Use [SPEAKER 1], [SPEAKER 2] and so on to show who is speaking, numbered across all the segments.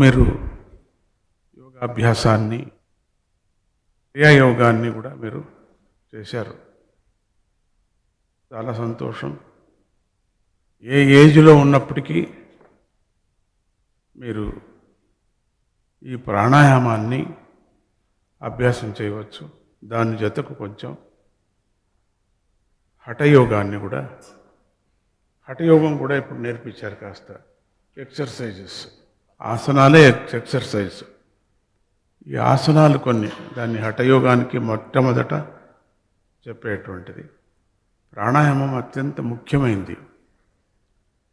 [SPEAKER 1] మీరు యోగాభ్యాసాన్ని క్రియాయోగాన్ని కూడా మీరు చేశారు. చాలా సంతోషం. ఏ ఏజ్లో ఉన్నప్పటికీ మీరు ఈ ప్రాణాయామాన్ని అభ్యాసం చేయవచ్చు. దాని జతకు కొంచెం హఠయోగాన్ని కూడా హఠయోగం కూడా ఇప్పుడు నేర్పించారు కాస్త. ఎక్సర్సైజెస్. ఆసనాలే ఎక్సర్సైజ్. ఈ ఆసనాలు కొన్ని దాన్ని హఠయోగానికి మొట్టమొదట చెప్పేటువంటిది. ప్రాణాయామం అత్యంత ముఖ్యమైనది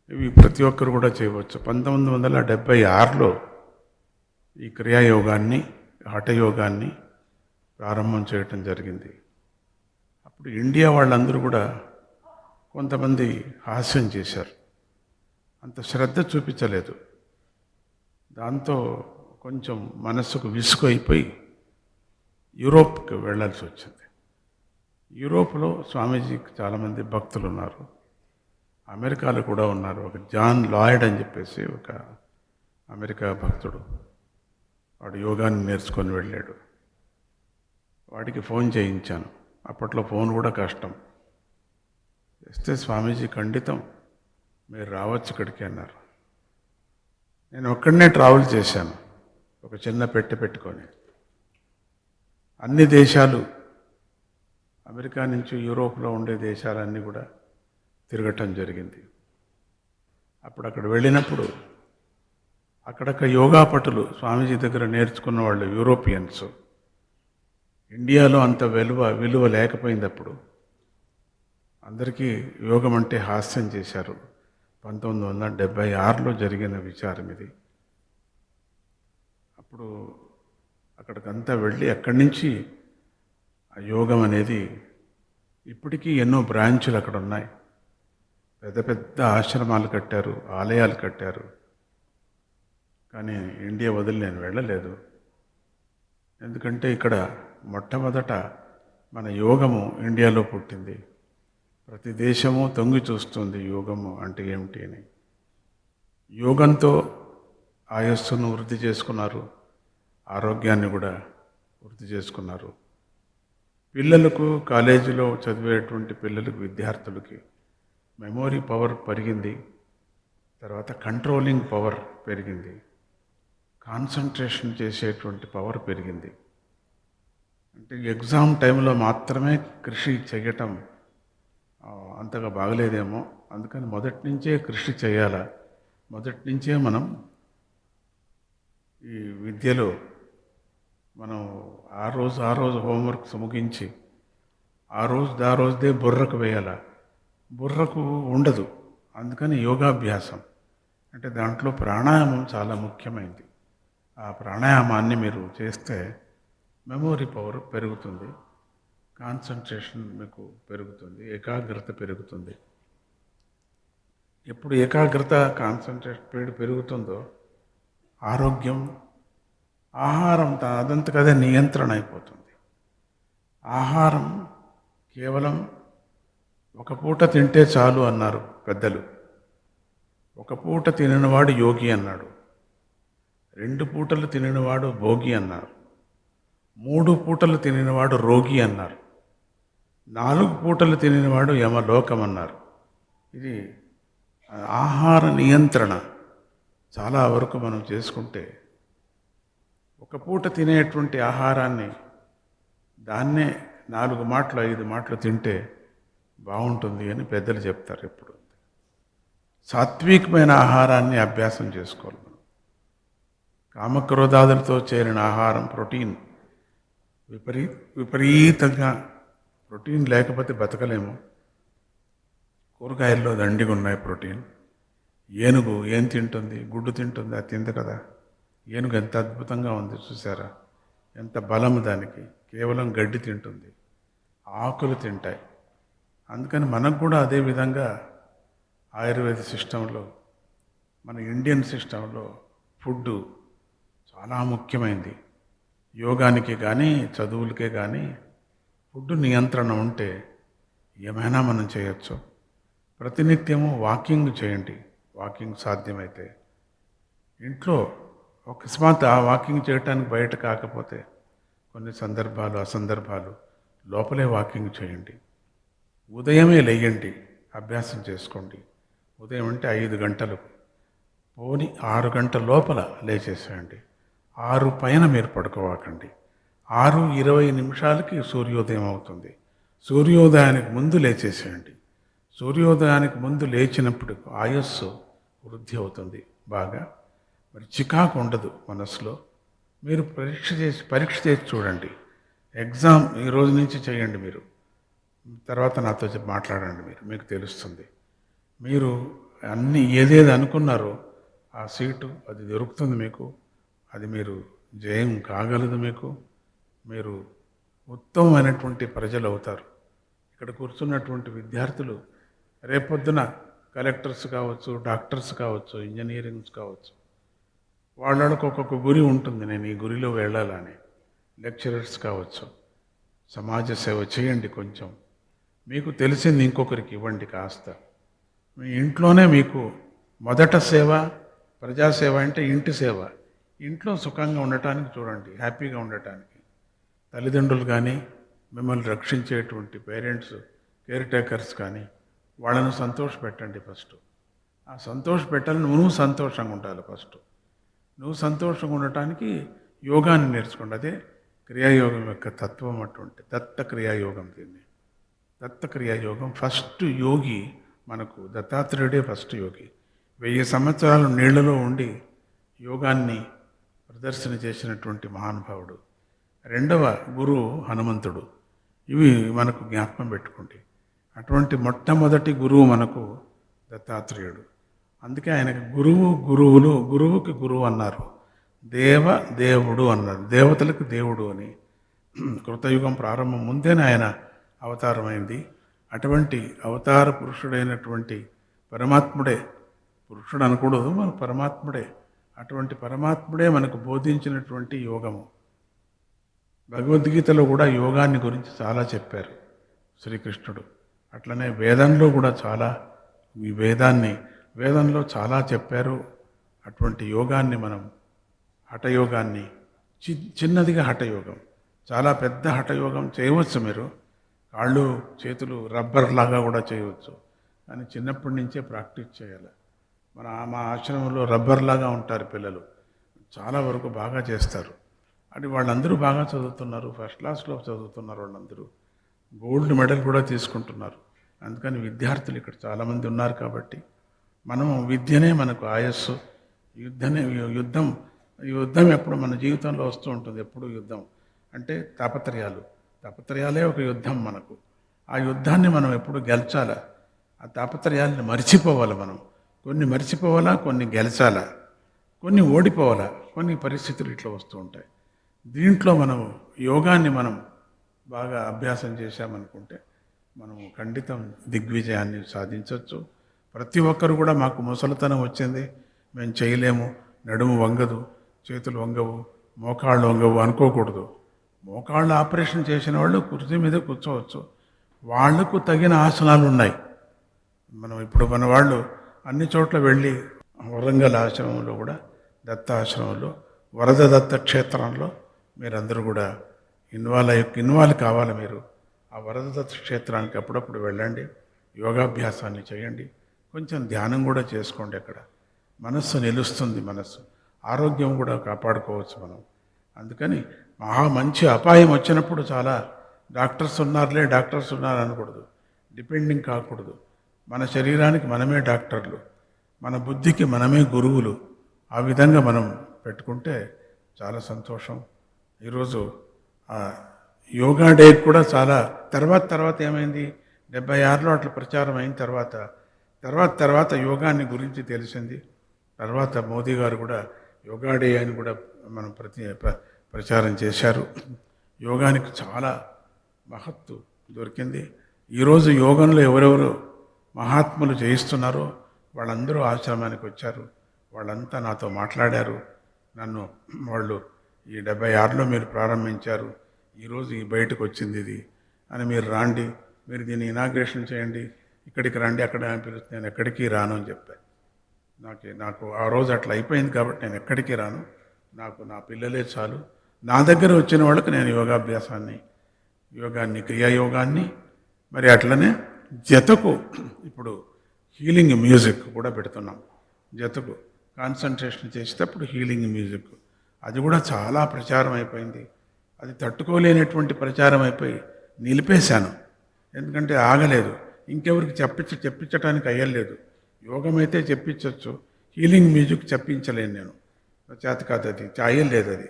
[SPEAKER 1] ఇవి ప్రతి ఒక్కరు కూడా చేయవచ్చు. పంతొమ్మిది వందల డెబ్భై ఆరులో ఈ క్రియాయోగాన్ని హఠయోగాన్ని ప్రారంభం చేయటం జరిగింది. అప్పుడు ఇండియా వాళ్ళందరూ కూడా కొంతమంది హాస్యం చేశారు. అంత శ్రద్ధ చూపించలేదు. దాంతో కొంచెం మనస్సుకు విసుగు అయిపోయి యూరోప్కి వెళ్ళాల్సి వచ్చింది. యూరోప్లో స్వామీజీకి చాలామంది భక్తులు ఉన్నారు అమెరికాలో కూడా ఉన్నారు. ఒక జాన్ లాయిడ్ అని చెప్పేసి ఒక అమెరికా భక్తుడు. వాడు యోగాన్ని నేర్చుకొని వెళ్ళాడు. వాడికి ఫోన్ చేయించాను. అప్పట్లో ఫోన్ కూడా కష్టం. చేస్తే స్వామీజీ ఖండితం మీరు రావచ్చు ఇక్కడికి అన్నారు. నేను ఒక్కడనే ట్రావెల్ చేశాను. ఒక చిన్న పెట్టె పెట్టుకొని. అన్ని దేశాలు అమెరికా నుంచి యూరోప్లో ఉండే దేశాలన్నీ కూడా తిరగటం జరిగింది. అప్పుడు అక్కడ వెళ్ళినప్పుడు అక్కడక్కడ యోగా పటులు స్వామీజీ దగ్గర నేర్చుకున్న వాళ్ళు యూరోపియన్స్. ఇండియాలో అంత విలువ విలువ లేకపోయింది అప్పుడు అందరికీ యోగం అంటే హాస్యం చేశారు. పంతొమ్మిది వందల డెబ్భై ఆరులో జరిగిన విచారం ఇది. అప్పుడు అక్కడికంతా వెళ్ళి అక్కడి నుంచి ఆ యోగం అనేది ఇప్పటికీ ఎన్నో బ్రాంచులు అక్కడ ఉన్నాయి. పెద్ద పెద్ద ఆశ్రమాలు కట్టారు ఆలయాలు కట్టారు. కానీ ఇండియా వదిలి నేను వెళ్ళలేదు. ఎందుకంటే ఇక్కడ మొట్టమొదట మన యోగము ఇండియాలో పుట్టింది. ప్రతి దేశము తొంగి చూస్తుంది యోగము అంటే ఏమిటి అని. యోగంతో ఆయస్సును వృద్ధి చేసుకున్నారు ఆరోగ్యాన్ని కూడా వృద్ధి చేసుకున్నారు. పిల్లలకు కాలేజీలో చదివేటువంటి పిల్లలకు విద్యార్థులకి మెమోరీ పవర్ పెరిగింది తర్వాత కంట్రోలింగ్ పవర్ పెరిగింది కాన్సన్ట్రేషన్ చేసేటువంటి పవర్ పెరిగింది. అంటే ఎగ్జామ్ టైంలో మాత్రమే కృషి చేయటం అంతగా బాగలేదేమో. అందుకని మొదటి నుంచే కృషి చేయాలా? మొదటి నుంచే మనం ఈ విద్యలో మనం ఆ రోజు ఆ రోజు హోంవర్క్ ముగించి ఆ రోజు ఆ రోజుదే బుర్రకు వేయాల? బుర్రకు ఉండదు. అందుకని యోగాభ్యాసం. అంటే దాంట్లో ప్రాణాయామం చాలా ముఖ్యమైనది ఆ ప్రాణాయామాన్ని మీరు చేస్తే మెమోరీ పవర్ పెరుగుతుంది. కాన్సన్ట్రేషన్ మీకు పెరుగుతుంది ఏకాగ్రత పెరుగుతుంది. ఎప్పుడు ఏకాగ్రత కాన్సన్ట్రేషన్ పేడు పెరుగుతుందో ఆరోగ్యం ఆహారం త- అదంతకదే నియంత్రణ అయిపోతుంది. ఆహారం కేవలం ఒక పూట తింటే చాలు అన్నారు పెద్దలు. ఒక పూట తిననివాడు యోగి అన్నాడు. రెండు పూటలు తిననివాడు భోగి అన్నారు. మూడు పూటలు తిననివాడు రోగి అన్నారు. నాలుగు పూటలు తినేవాడు యమలోకం అన్నారు ఇది ఆహార నియంత్రణ. చాలా వరకు మనం చేసుకుంటే ఒక పూట తినేటువంటి ఆహారాన్ని దాన్నే నాలుగు మాటలు ఐదు మాటలు తింటే బాగుంటుంది అని పెద్దలు చెప్తారు ఎప్పుడు. సాత్వికమైన ఆహారాన్ని అభ్యాసం చేసుకోవాలి మనం. కామక్రోధాదులతో చేరిన ఆహారం ప్రోటీన్. విపరీ విపరీతంగా ప్రోటీన్ లేకపోతే బతకలేము. కూరగాయల్లో దండిగా ఉన్నాయి ప్రోటీన్. ఏనుగు ఏం తింటుంది? గుడ్డు తింటుంది అది తింది కదా. ఏనుగు ఎంత అద్భుతంగా ఉంది చూసారా? ఎంత బలం దానికి. కేవలం గడ్డి తింటుంది. ఆకులు తింటాయి. అందుకని మనకు కూడా అదే విధంగా ఆయుర్వేద సిస్టంలో మన ఇండియన్ సిస్టంలో ఫుడ్ చాలా ముఖ్యమైనది యోగానికి కానీ చదువులకే కానీ ఫుడ్ నియంత్రణ ఉంటే ఏమైనా మనం చేయొచ్చు. ప్రతినిత్యము వాకింగ్ చేయండి. వాకింగ్ సాధ్యమైతే. ఇంట్లో అకస్మాత్ ఆ వాకింగ్ చేయటానికి బయట కాకపోతే కొన్ని సందర్భాలు అసందర్భాలు లోపలే వాకింగ్ చేయండి. ఉదయమే లేయండి. అభ్యాసం చేసుకోండి. ఉదయం అంటే ఐదు గంటలు పోని ఆరు గంటల లోపల లేచేసేయండి. ఆరు పైన మీరు పడుకోవాకండి. ఆరు ఇరవై నిమిషాలకి సూర్యోదయం అవుతుంది. సూర్యోదయానికి ముందు లేచేసేయండి. సూర్యోదయానికి ముందు లేచినప్పుడు ఆయస్సు వృద్ధి అవుతుంది బాగా. మరి చికాకు ఉండదు మనసులో. మీరు పరీక్ష చేసి పరీక్ష చేసి చూడండి. ఎగ్జామ్ ఈ రోజు నుంచి చేయండి మీరు. తర్వాత నాతో చెప్పి మాట్లాడండి మీరు. మీకు తెలుస్తుంది. మీరు అన్ని ఏదేది అనుకున్నారో ఆ సీటు అది దొరుకుతుంది మీకు. అది మీరు జయం కాగలదు మీకు. మీరు ఉత్తమమైనటువంటి ప్రజలు అవుతారు ఇక్కడ కూర్చున్నటువంటి విద్యార్థులు రేపొద్దున కలెక్టర్స్ కావచ్చు డాక్టర్స్ కావచ్చు ఇంజనీరింగ్స్ కావచ్చు వాళ్ళకు ఒక్కొక్క గురి ఉంటుంది. నేను ఈ గురిలో వెళ్ళాలని. లెక్చరర్స్ కావచ్చు సమాజ సేవ చేయండి కొంచెం. మీకు తెలిసింది ఇంకొకరికి ఇవ్వండి కాస్త. మీ ఇంట్లోనే మీకు మొదట సేవ ప్రజాసేవ అంటే ఇంటి సేవ. ఇంట్లో సుఖంగా ఉండటానికి చూడండి హ్యాపీగా ఉండటానికి. తల్లిదండ్రులు కానీ మిమ్మల్ని రక్షించేటువంటి పేరెంట్స్ కేర్ టేకర్స్ కానీ వాళ్ళను సంతోషపెట్టండి ఫస్ట్. ఆ సంతోష పెట్టాలని నువ్వు సంతోషంగా ఉండాలి ఫస్ట్. నువ్వు సంతోషంగా ఉండటానికి యోగాన్ని నేర్చుకోండి. అదే క్రియాయోగం యొక్క తత్వం అటువంటి దత్త క్రియాయోగం దీన్ని. దత్త క్రియాయోగం ఫస్ట్ యోగి మనకు దత్తాత్రేయుడే ఫస్ట్ యోగి. వెయ్యి సంవత్సరాలు నీళ్ళలో ఉండి యోగాన్ని ప్రదర్శన చేసినటువంటి మహానుభావుడు. రెండవ గురువు హనుమంతుడు. ఇవి మనకు జ్ఞాపకం పెట్టుకుంటే. అటువంటి మొట్టమొదటి గురువు మనకు దత్తాత్రేయుడు. అందుకే ఆయనకు గురువు గురువులు గురువుకి గురువు అన్నారు. దేవ దేవుడు అన్నారు. దేవతలకు దేవుడు అని. కృతయుగం ప్రారంభం ముందేనే ఆయన అవతారమైంది. అటువంటి అవతార పురుషుడైనటువంటి పరమాత్ముడే పురుషుడు అనకూడదు మన పరమాత్ముడే. అటువంటి పరమాత్ముడే మనకు బోధించినటువంటి యోగము. భగవద్గీతలో కూడా యోగాన్ని గురించి చాలా చెప్పారు శ్రీకృష్ణుడు. అట్లనే వేదంలో కూడా చాలా ఈ వేదాన్ని వేదంలో చాలా చెప్పారు. అటువంటి యోగాన్ని మనం హఠయోగాన్ని చి చిన్నదిగా హఠయోగం చాలా పెద్ద హఠయోగం చేయవచ్చు మీరు. కాళ్ళు చేతులు రబ్బర్ లాగా కూడా చేయవచ్చు. కానీ చిన్నప్పటి నుంచే ప్రాక్టీస్ చేయాలి. మన మా ఆశ్రమంలో రబ్బర్ లాగా ఉంటారు పిల్లలు. చాలా వరకు బాగా చేస్తారు. అంటే వాళ్ళందరూ బాగా చదువుతున్నారు ఫస్ట్ క్లాస్లో చదువుతున్నారు వాళ్ళందరూ. గోల్డ్ మెడల్ కూడా తీసుకుంటున్నారు. అందుకని విద్యార్థులు ఇక్కడ చాలామంది ఉన్నారు కాబట్టి మనం విద్యనే మనకు ఆయస్సు. యుద్ధనే యుద్ధం యుద్ధం ఎప్పుడు మన జీవితంలో వస్తూ ఉంటుంది ఎప్పుడు యుద్ధం. అంటే తాపత్రయాలు. తాపత్రయాలే ఒక యుద్ధం మనకు. ఆ యుద్ధాన్ని మనం ఎప్పుడు గెలచాలా? ఆ తాపత్రయాలను మర్చిపోవాలి మనం? కొన్ని మర్చిపోవాలా కొన్ని గెలచాలా? కొన్ని ఓడిపోవాలా? కొన్ని పరిస్థితులు ఇట్లా వస్తూ ఉంటాయి. దీంట్లో మనం యోగాన్ని మనం బాగా అభ్యాసం చేశామనుకుంటే మనం ఖండితం దిగ్విజయాన్ని సాధించవచ్చు ప్రతి ఒక్కరు కూడా మాకు ముసలితనం వచ్చింది. మేము చేయలేము. నడుము వంగదు. చేతులు వంగవు. మోకాళ్ళు వంగవు అనుకోకూడదు. మోకాళ్ళు ఆపరేషన్ చేసిన వాళ్ళు కుర్చీ మీద కూర్చోవచ్చు. వాళ్ళకు తగిన ఆసనాలు ఉన్నాయి. మనం ఇప్పుడు మన వాళ్ళు అన్ని చోట్ల వెళ్ళి వరంగల్ ఆశ్రమంలో కూడా దత్త ఆశ్రమంలో వరద దత్త క్షేత్రంలో మీరందరూ కూడా ఇన్వాల్వ్ అయ్యి ఇన్వాల్వ్ కావాలి మీరు. ఆ వరద క్షేత్రానికి అప్పుడప్పుడు వెళ్ళండి. యోగాభ్యాసాన్ని చేయండి. కొంచెం ధ్యానం కూడా చేసుకోండి అక్కడ. మనస్సు నిలుస్తుంది మనస్సు. ఆరోగ్యం కూడా కాపాడుకోవచ్చు మనం. అందుకని మహా మంచి అపాయం వచ్చినప్పుడు చాలా డాక్టర్స్ ఉన్నారులే డాక్టర్స్ ఉన్నారు అనకూడదు డిపెండింగ్ కాకూడదు. మన శరీరానికి మనమే డాక్టర్లు. మన బుద్ధికి మనమే గురువులు. ఆ విధంగా మనం పెట్టుకుంటే చాలా సంతోషం. ఈరోజు ఆ యోగా డే కూడా చాలా తర్వాత తర్వాత ఏమైంది? డెబ్బై ఆరులో అట్లా ప్రచారం అయిన తర్వాత తర్వాత తర్వాత యోగాన్ని గురించి తెలిసింది. తర్వాత మోదీ గారు కూడా యోగా డే అని కూడా మనం ప్రతి ప్ర- ప్రచారం చేశారు. యోగానికి చాలా మహత్తు దొరికింది. ఈరోజు యోగంలో ఎవరెవరు మహాత్ములు జయిస్తున్నారో వాళ్ళందరూ ఆశ్రమానికి వచ్చారు. వాళ్ళంతా నాతో మాట్లాడారు. నన్ను వాళ్ళు ఈ డెబ్బై ఆరులో మీరు ప్రారంభించారు ఈరోజు ఈ బయటకు వచ్చింది ఇది అని మీరు రాండి మీరు దీన్ని ఇనాగ్రేషన్ చేయండి ఇక్కడికి రండి అక్కడ అని పిలుస్తే నేను ఎక్కడికి రాను అని చెప్పాను నాకు నాకు ఆ రోజు అట్లా అయిపోయింది కాబట్టి నేను ఎక్కడికి రాను. నాకు నా పిల్లలే చాలు. నా దగ్గర వచ్చిన వాళ్ళకి నేను యోగాభ్యాసాన్ని యోగాన్ని క్రియాయోగాన్ని మరి అట్లనే జతకు ఇప్పుడు హీలింగ్ మ్యూజిక్ కూడా పెడుతున్నాం. జతకు కాన్సన్ట్రేషన్ చేసేటప్పుడు హీలింగ్ మ్యూజిక్. అది కూడా చాలా ప్రచారం అయిపోయింది. అది తట్టుకోలేనటువంటి ప్రచారం అయిపోయి నిలిపేశాను. ఎందుకంటే ఆగలేదు. ఇంకెవరికి చెప్పించ చెప్పించడానికి అయ్యలేదు. యోగం అయితే చెప్పించవచ్చు హీలింగ్ మ్యూజిక్ చెప్పించలేను నేను. చేత కాదు అది. అయ్యలేదు అది.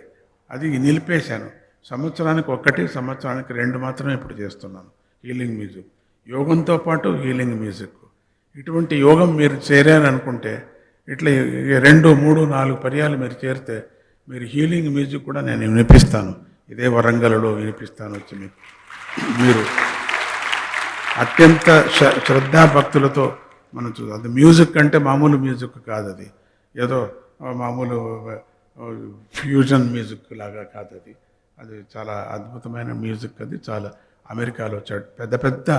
[SPEAKER 1] అది నిలిపేశాను. సంవత్సరానికి ఒక్కటి సంవత్సరానికి రెండు మాత్రమే ఇప్పుడు చేస్తున్నాను హీలింగ్ మ్యూజిక్. యోగంతో పాటు హీలింగ్ మ్యూజిక్. ఇటువంటి యోగం మీరు చేరారనుకుంటే ఇట్లా రెండు మూడు నాలుగు పర్యాలు మీరు చేరితే మీరు హీలింగ్ మ్యూజిక్ కూడా నేను వినిపిస్తాను. ఇదే వరంగల్లో వినిపిస్తాను వచ్చి మీకు. మీరు అత్యంత శ్ర- శ్రద్ధాభక్తులతో మనం చూ అది మ్యూజిక్ అంటే మామూలు మ్యూజిక్ కాదు అది. ఏదో మామూలు ఫ్యూజన్ మ్యూజిక్ లాగా కాదు అది. అది చాలా అద్భుతమైన మ్యూజిక్ అది. చాలా అమెరికాలో పెద్ద పెద్ద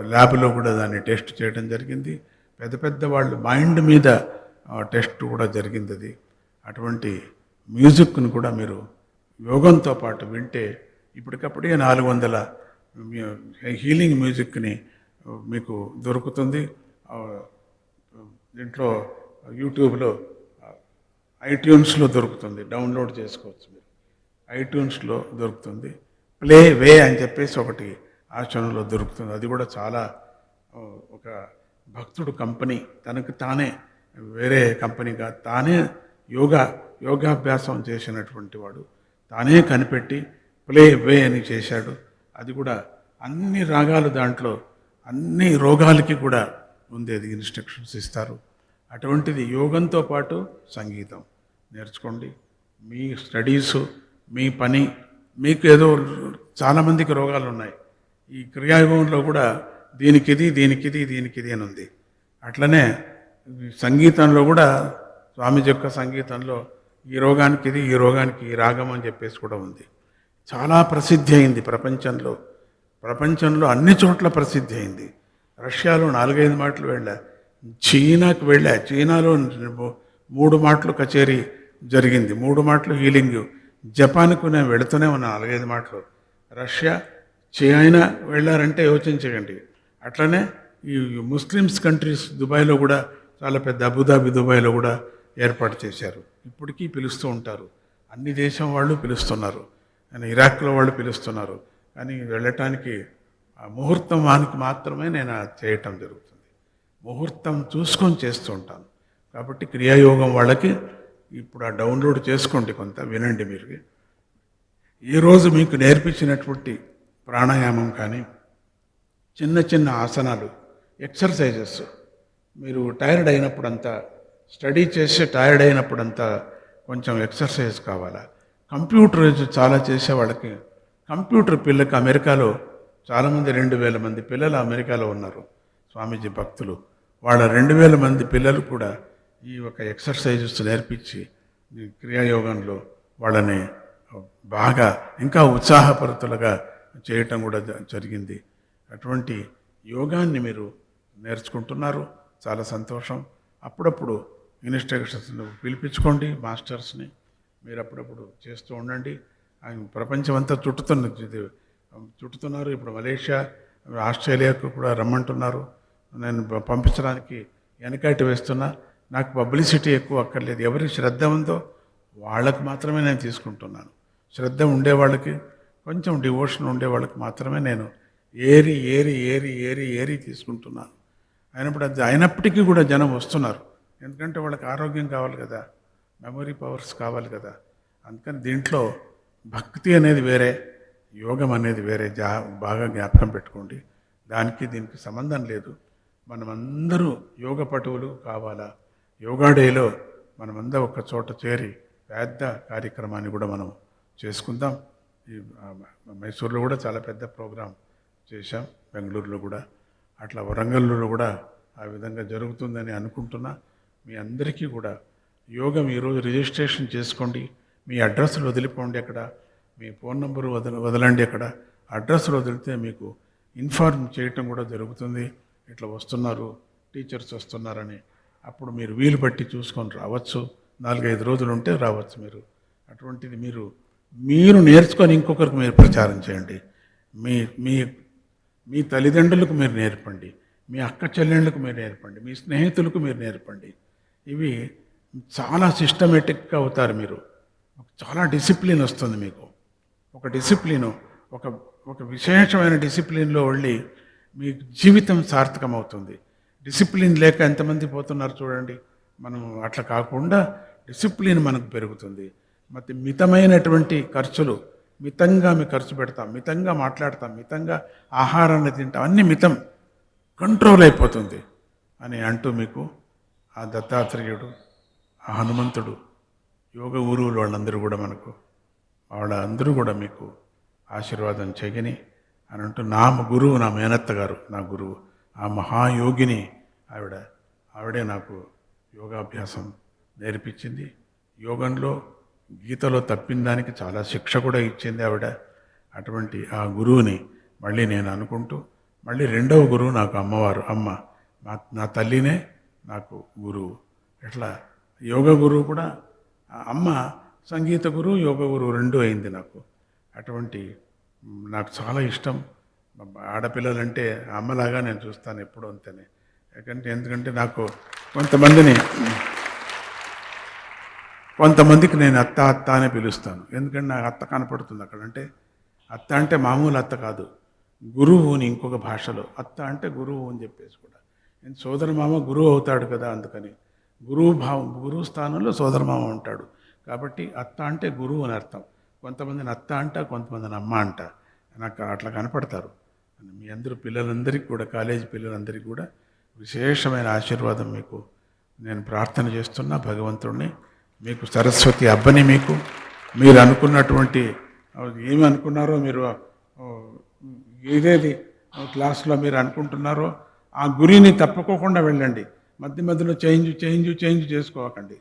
[SPEAKER 1] ల్యాబ్లో కూడా దాన్ని టెస్ట్ చేయడం జరిగింది. పెద్ద పెద్ద వాళ్ళు మైండ్ మీద టెస్ట్ కూడా జరిగింది అది. అటువంటి మ్యూజిక్ను కూడా మీరు యోగంతో పాటు వింటే ఇప్పటికప్పుడే నాలుగు వందల హీలింగ్ మ్యూజిక్ని మీకు దొరుకుతుంది. దీంట్లో యూట్యూబ్లో ఐట్యూన్స్లో దొరుకుతుంది. డౌన్లోడ్ చేసుకోవచ్చు మీరు. ఐట్యూన్స్లో దొరుకుతుంది. ప్లే వే అని చెప్పేసి ఒకటి ఆచరణలో దొరుకుతుంది. అది కూడా చాలా ఒక భక్తుడు కంపెనీ. తనకు తానే వేరే కంపెనీగా తానే యోగా యోగాభ్యాసం చేసినటువంటి వాడు తానే కనిపెట్టి ప్లే వే అని చేశాడు. అది కూడా అన్ని రాగాలు దాంట్లో అన్ని రోగాలకి కూడా ఉండేది ఇన్స్ట్రక్షన్స్ ఇస్తారు. అటువంటిది యోగంతో పాటు సంగీతం. నేర్చుకోండి. మీ స్టడీస్ మీ పని మీకు ఏదో చాలామందికి రోగాలు ఉన్నాయి. ఈ క్రియాయోగంలో కూడా దీనికిది దీనికిది దీనికిది అని ఉంది. అట్లనే సంగీతంలో కూడా స్వామిజీ యొక్క సంగీతంలో ఈ రోగానికి ఇది ఈ రోగానికి ఈ రాగం అని చెప్పేసి కూడా ఉంది. చాలా ప్రసిద్ధి అయింది ప్రపంచంలో. ప్రపంచంలో అన్ని చోట్ల ప్రసిద్ధి అయింది. రష్యాలో నాలుగైదు మాటలు వెళ్ళా. చీనాకు వెళ్ళా. చీనాలో మూడు మాటలు కచేరీ జరిగింది. మూడు మాటలు హీలింగ్. జపాన్కు నేను వెళుతూనే ఉన్నా నాలుగైదు మాటలు. రష్యా చైనా వెళ్ళారంటే యోచించకండి అట్లనే ఈ ముస్లిమ్స్ కంట్రీస్ దుబాయ్లో కూడా చాలా పెద్ద అబుదాబి దుబాయ్లో కూడా ఏర్పాటు చేశారు. ఇప్పటికీ పిలుస్తూ ఉంటారు. అన్ని దేశం వాళ్ళు పిలుస్తున్నారు. కానీ ఇరాక్లో వాళ్ళు పిలుస్తున్నారు. కానీ వెళ్ళటానికి ఆ ముహూర్తం వానికి మాత్రమే నేను చేయటం జరుగుతుంది. ముహూర్తం చూసుకొని చేస్తూ ఉంటాను. కాబట్టి క్రియాయోగం వాళ్ళకి ఇప్పుడు ఆ డౌన్లోడ్ చేసుకోండి కొంత వినండి మీరు. ఈరోజు మీకు నేర్పించినటువంటి ప్రాణాయామం కానీ చిన్న చిన్న ఆసనాలు ఎక్సర్సైజెస్ మీరు టైర్డ్ అయినప్పుడంతా స్టడీ చేసి టైర్డ్ అయినప్పుడంతా కొంచెం ఎక్సర్సైజ్ కావాలా. కంప్యూటర్ చాలా చేసే వాళ్ళకి కంప్యూటర్ పిల్లకి అమెరికాలో చాలామంది రెండు వేల మంది పిల్లలు అమెరికాలో ఉన్నారు స్వామీజీ భక్తులు. వాళ్ళ రెండు వేల మంది పిల్లలు కూడా ఈ ఒక ఎక్సర్సైజెస్ నేర్పించి క్రియాయోగంలో వాళ్ళని బాగా ఇంకా ఉత్సాహపరుతులుగా చేయటం కూడా జ- జరిగింది. అటువంటి యోగాన్ని మీరు నేర్చుకుంటున్నారు. చాలా సంతోషం. అప్పుడప్పుడు ఇన్స్ట్రక్షన్స్ పిలిపించుకోండి మాస్టర్స్ని మీరు అప్పుడప్పుడు చేస్తూ ఉండండి. ఆయన ప్రపంచం అంతా చుట్టుతున్న చుట్టుతున్నారు. ఇప్పుడు మలేషియా ఆస్ట్రేలియాకు కూడా రమ్మంటున్నారు. నేను పంపించడానికి వెనకాటి వేస్తున్నా. నాకు పబ్లిసిటీ ఎక్కువ అక్కర్లేదు. ఎవరి శ్రద్ధ ఉందో వాళ్ళకు మాత్రమే నేను తీసుకుంటున్నాను. శ్రద్ధ ఉండే వాళ్ళకి కొంచెం డివోషన్ ఉండే వాళ్ళకి మాత్రమే నేను ఏరి ఏరి ఏరి ఏరి ఏరి తీసుకుంటున్నాను. అయినప్పుడు అది అయినప్పటికీ కూడా జనం వస్తున్నారు. ఎందుకంటే వాళ్ళకి ఆరోగ్యం కావాలి కదా మెమొరీ పవర్స్ కావాలి కదా. అందుకని దీంట్లో భక్తి అనేది వేరే యోగం అనేది వేరే జా బాగా జ్ఞాపకం పెట్టుకోండి. దానికి దీనికి సంబంధం లేదు. మనమందరూ యోగ పటువులు కావాలా? యోగా డేలో మనమందరం ఒక చోట చేరి పెద్ద కార్యక్రమాన్ని కూడా మనం చేసుకుందాం. ఈ మైసూర్లో కూడా చాలా పెద్ద ప్రోగ్రాం చేశాం బెంగళూరులో కూడా. అట్లా వరంగల్లో కూడా ఆ విధంగా జరుగుతుందని అనుకుంటున్నా. మీ అందరికీ కూడా యోగం ఈరోజు రిజిస్ట్రేషన్ చేసుకోండి. మీ అడ్రస్లు వదిలిపోండి అక్కడ. మీ ఫోన్ నెంబరు వదల వదలండి అక్కడ. అడ్రస్లు వదిలితే మీకు ఇన్ఫార్మ్ చేయటం కూడా జరుగుతుంది. ఇట్లా వస్తున్నారు టీచర్స్ వస్తున్నారని. అప్పుడు మీరు వీలు బట్టి చూసుకొని రావచ్చు. నాలుగైదు రోజులు ఉంటే రావచ్చు మీరు. అటువంటిది మీరు మీరు నేర్చుకొని ఇంకొకరికి మీరు ప్రచారం చేయండి. మీ మీ మీ తల్లిదండ్రులకు మీరు నేర్పండి. మీ అక్క చెల్లెళ్ళకు మీరు నేర్పండి. మీ స్నేహితులకు మీరు నేర్పండి. ఇవి చాలా సిస్టమేటిక్గా అవుతారు మీరు. చాలా డిసిప్లిన్ వస్తుంది మీకు. ఒక డిసిప్లిన్ ఒక ఒక విశేషమైన డిసిప్లిన్లో వెళ్ళి మీ జీవితం సార్థకమవుతుంది డిసిప్లిన్ లేక ఎంతమంది పోతున్నారు చూడండి. మనం అట్లా కాకుండా డిసిప్లిన్ మనకు పెరుగుతుంది. మరి మితమైనటువంటి ఖర్చులు మితంగా మీ ఖర్చు పెడతాం మితంగా మాట్లాడతాం మితంగా ఆహారాన్ని తింటాం అన్ని మితం కంట్రోల్ అయిపోతుంది అని అంటూ మీకు ఆ దత్తాత్రేయుడు ఆ హనుమంతుడు యోగ గురువులు వాళ్ళందరూ కూడా మనకు వాళ్ళందరూ కూడా మీకు ఆశీర్వాదం చేయని అని అంటూ నా గురువు నా మేనత్త గారు నా గురువు ఆ మహాయోగిని ఆవిడ ఆవిడే నాకు యోగాభ్యాసం నేర్పించింది. యోగంలో గీతలో తప్పిన దానికి చాలా శిక్ష కూడా ఇచ్చింది ఆవిడ. అటువంటి ఆ గురువుని మళ్ళీ నేను అనుకుంటూ మళ్ళీ రెండవ గురువు నాకు అమ్మవారు అమ్మ నా నా తల్లినే నాకు గురువు. ఇట్లా యోగ గురువు కూడా అమ్మ సంగీత గురువు యోగ గురువు రెండు అయింది నాకు. అటువంటి నాకు చాలా ఇష్టం. ఆడపిల్లలంటే అమ్మలాగా నేను చూస్తాను ఎప్పుడు అంతేనే. ఎందుకంటే ఎందుకంటే నాకు కొంతమందిని కొంతమందికి నేను అత్త అత్త అనే పిలుస్తాను. ఎందుకంటే నాకు అత్త కనపడుతుంది అక్కడ. అంటే అత్త అంటే మామూలు అత్త కాదు. గురువు అని ఇంకొక భాషలో. అత్త అంటే గురువు అని చెప్పేసి కూడా. నేను సోదర మామ గురువు అవుతాడు కదా అందుకని. గురువు భావం గురువు స్థానంలో సోదరమామ ఉంటాడు. కాబట్టి అత్త అంటే గురువు అని అర్థం. కొంతమందిని అత్త అంట కొంతమందిని అమ్మ అంట. నాకు అట్లా కనపడతారు. మీ అందరూ పిల్లలందరికీ కూడా కాలేజీ పిల్లలందరికీ కూడా విశేషమైన ఆశీర్వాదం మీకు. నేను ప్రార్థన చేస్తున్నా భగవంతుడిని మీకు సరస్వతి అబ్బని మీకు. మీరు అనుకున్నటువంటి ఏమి అనుకున్నారో మీరు ఏదేది క్లాస్లో మీరు అనుకుంటున్నారో ఆ గురిని తప్పుకోకుండా వెళ్ళండి. మధ్య మధ్యలో చేంజ్ చేంజ్ చేంజ్ చేసుకోకండి.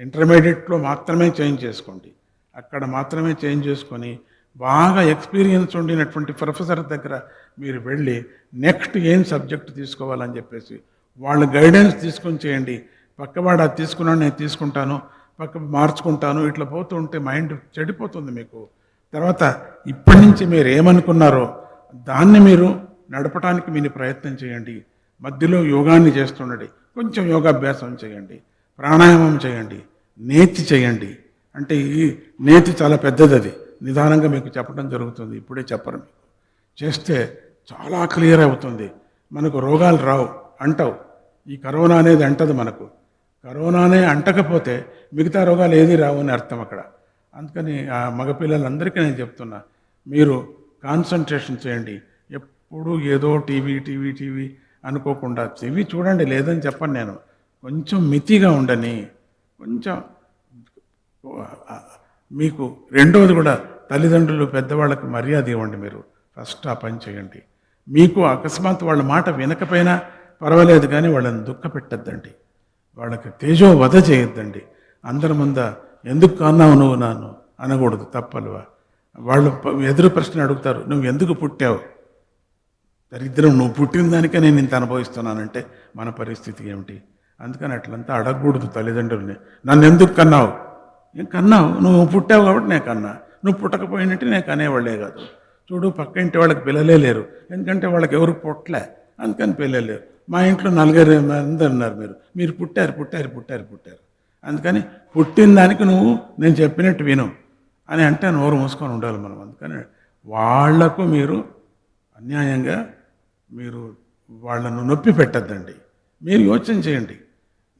[SPEAKER 1] ఇంటర్మీడియట్లో మాత్రమే చేంజ్ చేసుకోండి. అక్కడ మాత్రమే చేంజ్ చేసుకొని బాగా ఎక్స్పీరియన్స్ ఉండినటువంటి ప్రొఫెసర్ దగ్గర మీరు వెళ్ళి నెక్స్ట్ ఏం సబ్జెక్ట్ తీసుకోవాలని చెప్పేసి వాళ్ళ గైడెన్స్ తీసుకొని చేయండి. పక్కవాడు అది తీసుకున్నాను నేను తీసుకుంటాను. పక్క మార్చుకుంటాను. ఇట్లా పోతూ ఉంటే మైండ్ చెడిపోతుంది మీకు. తర్వాత ఇప్పటి నుంచి మీరు ఏమనుకున్నారో దాన్ని మీరు నడపడానికి మీరు ప్రయత్నం చేయండి. మధ్యలో యోగాన్ని చేస్తుండండి. కొంచెం యోగాభ్యాసం చేయండి. ప్రాణాయామం చేయండి. నేతి చేయండి. అంటే ఈ నేతి చాలా పెద్దది అది. నిదానంగా మీకు చెప్పడం జరుగుతుంది. ఇప్పుడే చెప్పరు మీకు. చేస్తే చాలా క్లియర్ అవుతుంది. మనకు రోగాలు రావు అంటావు. ఈ కరోనా అనేది అంటది మనకు. కరోనానే అంటకపోతే మిగతా రోగాలు ఏది రావు అని అర్థం అక్కడ. అందుకని ఆ మగపిల్లలందరికీ నేను చెప్తున్నా మీరు కాన్సన్ట్రేషన్ చేయండి. ఎప్పుడు ఏదో టీవీ టీవీ టీవీ అనుకోకుండా టీవీ చూడండి లేదని చెప్పను నేను. కొంచెం మితిగా ఉండని కొంచెం మీకు రెండవది కూడా తల్లిదండ్రులు పెద్దవాళ్ళకి మర్యాద ఇవ్వండి మీరు. ఫస్ట్ ఆ పని చేయండి. మీకు అకస్మాత్ వాళ్ళ మాట వినకపోయినా పర్వాలేదు కానీ వాళ్ళని దుఃఖ పెట్టద్దండి. వాళ్ళకి తేజో వధ చేయొద్దండి. అందరి ముంద ఎందుకు కన్నావు నువ్వు నాను అనకూడదు తప్పలువా. వాళ్ళు ఎదురు ప్రశ్న అడుగుతారు నువ్వు ఎందుకు పుట్టావు? దరిద్రం నువ్వు పుట్టిన దానికే నేను ఇంత అనుభవిస్తున్నానంటే మన పరిస్థితి ఏమిటి? అందుకని అట్లంతా అడగకూడదు తల్లిదండ్రుల్ని. నన్ను ఎందుకు కన్నావు? నేను కన్నావు. నువ్వు పుట్టావు కాబట్టి నేను కన్నా. నువ్వు పుట్టకపోయినట్టు నేను కనేవాళ్ళే కాదు. చూడు పక్క ఇంటి వాళ్ళకి పిల్లలే లేరు. ఎందుకంటే వాళ్ళకి ఎవరు పుట్టలే. అందుకని పిల్లలు లేరు. మా ఇంట్లో నలుగురు అందరు ఉన్నారు మీరు. మీరు పుట్టారు పుట్టారు పుట్టారు పుట్టారు. అందుకని పుట్టిన దానికి నువ్వు నేను చెప్పినట్టు విను అని అంటే నోరు మూసుకొని ఉండాలి మనం. అందుకని వాళ్ళకు మీరు అన్యాయంగా మీరు వాళ్ళను నొప్పి పెట్టద్దండి. మీరు యోచన చేయండి.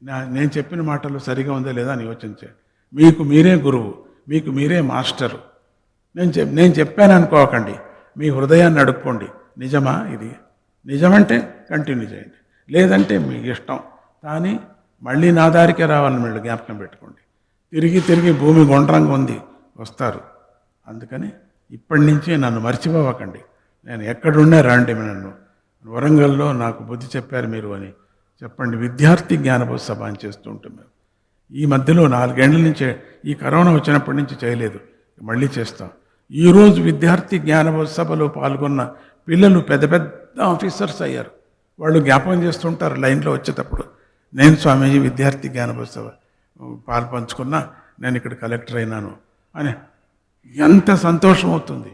[SPEAKER 1] నా నేను చెప్పిన మాటలు సరిగా ఉందా లేదా అని యోచన చేయండి. మీకు మీరే గురువు మీకు మీరే మాస్టరు. నేను చెప్ నేను చెప్పాను అనుకోకండి. మీ హృదయాన్ని అడుక్కోండి. నిజమా ఇది? నిజమంటే కంటిన్యూ చేయండి. లేదంటే మీ ఇష్టం. కానీ మళ్ళీ నా దారికే రావాలని మీరు జ్ఞాపకం పెట్టుకోండి. తిరిగి తిరిగి భూమి గుండ్రంగా ఉంది. వస్తారు. అందుకని ఇప్పటి నుంచి నన్ను మర్చిపోవకండి. నేను ఎక్కడున్నా రండి నన్ను. వరంగల్లో నాకు బుద్ధి చెప్పారు మీరు అని చెప్పండి. విద్యార్థి జ్ఞానబోధ సభ అని చేస్తూ ఉంటాం మేము. ఈ మధ్యలో నాలుగేళ్ళ నుంచే ఈ కరోనా వచ్చినప్పటి నుంచి చేయలేదు. మళ్ళీ చేస్తాం. ఈరోజు విద్యార్థి జ్ఞానబోధ సభలో పాల్గొన్న పిల్లలు పెద్ద పెద్ద ఆఫీసర్స్ అయ్యారు. వాళ్ళు జ్ఞాపకం చేస్తుంటారు లైన్లో వచ్చేటప్పుడు. నేను స్వామీజీ విద్యార్థి జ్ఞానబోధ సభ పాలు పంచుకున్నా నేను ఇక్కడ కలెక్టర్ అయినాను అని. ఎంత సంతోషం అవుతుంది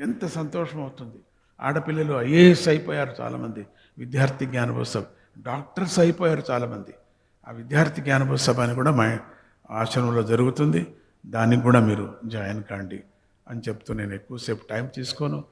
[SPEAKER 1] ఎంత సంతోషం అవుతుంది ఆడపిల్లలు ఐఏఎస్ అయిపోయారు చాలామంది. విద్యార్థి జ్ఞానోత్సవ్. డాక్టర్స్ అయిపోయారు చాలామంది. ఆ విద్యార్థి జ్ఞానోత్సవ్ అని కూడా మా ఆశ్రమంలో జరుగుతుంది. దానికి కూడా మీరు జాయిన్ కాండి అని చెప్తూ నేను ఎక్కువసేపు టైం తీసుకోను.